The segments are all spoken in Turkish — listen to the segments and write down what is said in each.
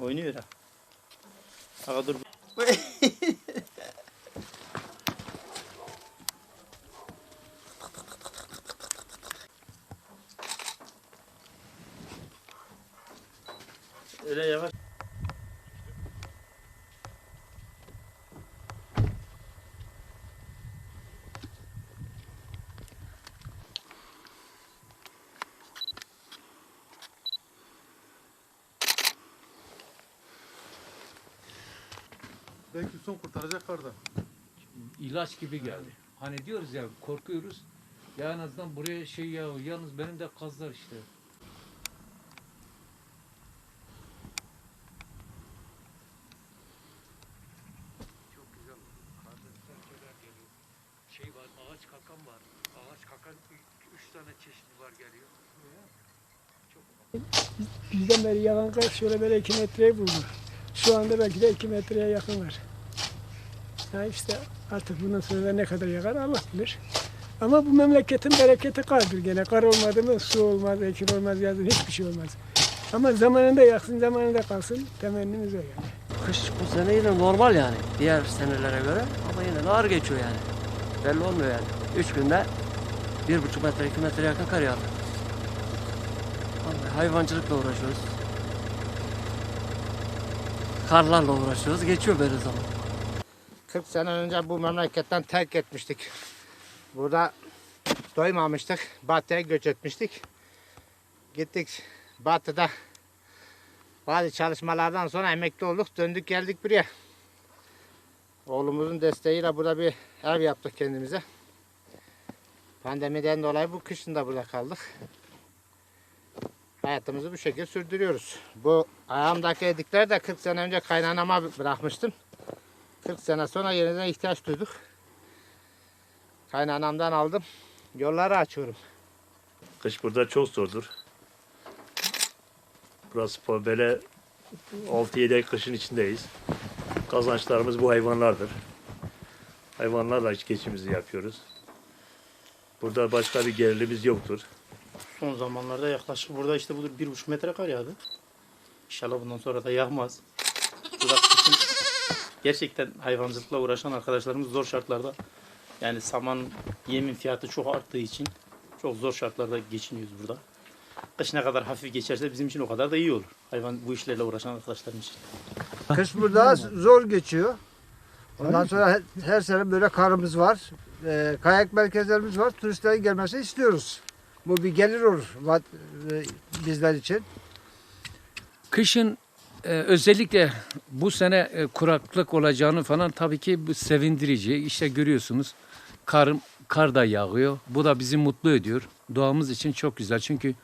Oynuyor ha. Aga dur. Öyle yavaş. Belki son kurtaracaklar da. ilaç gibi geldi. Hani diyoruz ya korkuyoruz. Ya en azından buraya şey ya yalnız benim de kazlar işte. Çok güzel. Karda serçeler geliyor. Şey var ağaç kakan var. Ağaç kakan üç tane çeşidi var geliyor. Bizden beri yağan kar şöyle böyle 2 metreyi buldu. Şu anda belki de 2 metreye yakın var. Ya işte artık bundan sonra ne kadar yağar Allah bilir. Ama bu memleketin bereketi kardır gene. Kar olmadı mı su olmaz, ekin olmaz, yazın hiçbir şey olmaz. Ama zamanında yaksın, zamanında kalsın temennimiz o yani. Kış bu sene yine normal yani diğer senelere göre ama yine ağır geçiyor yani. Belli olmuyor yani. Üç günde bir buçuk metre, iki metre yakın kar yağdı. Hayvancılıkla uğraşıyoruz. Karlarla uğraşıyoruz. Geçiyor böyle zaman. 40 sene önce bu memleketten terk etmiştik. Burada doymamıştık. Batı'ya göç etmiştik. Gittik Batı'da bazı çalışmalardan sonra emekli olduk. Döndük geldik buraya. Oğlumuzun desteğiyle burada bir ev yaptık kendimize. Pandemiden dolayı bu kışın da burada kaldık. Hayatımızı bu şekilde sürdürüyoruz. Bu ayağımdaki edikleri de 40 sene önce kaynanama bırakmıştım. 40 sene sonra yeniden ihtiyaç duyduk. Kaynanamdan aldım. Yolları açıyorum. Kış burada çok zordur. Burası böyle 6-7 ay kışın içindeyiz. Kazançlarımız bu hayvanlardır. Hayvanlarla geçimimizi yapıyoruz. Burada başka bir gelirimiz yoktur. Son zamanlarda yaklaşık burada işte budur bir buçuk metre kar yağdı. İnşallah bundan sonra da yağmaz. Gerçekten hayvancılıkla uğraşan arkadaşlarımız zor şartlarda yani saman yemin fiyatı çok arttığı için çok zor şartlarda geçiniyoruz burada. Kış ne kadar hafif geçerse bizim için o kadar da iyi olur. Hayvan bu işlerle uğraşan arkadaşlarım için. Kış burada zor geçiyor. Ondan sonra her, her sene böyle karımız var. Ee, kayak merkezlerimiz var. Turistlerin gelmesini istiyoruz. Bu bir gelir olur e, bizler için. Kışın e, özellikle bu sene e, kuraklık olacağını falan tabii ki sevindirici. İşte görüyorsunuz kar, kar da yağıyor. Bu da bizi mutlu ediyor. Doğamız için çok güzel. Çünkü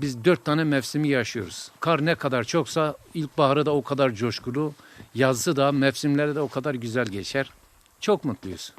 biz dört tane mevsimi yaşıyoruz. Kar ne kadar çoksa ilkbaharı da o kadar coşkulu. Yazı da mevsimleri de o kadar güzel geçer. Çok mutluyuz.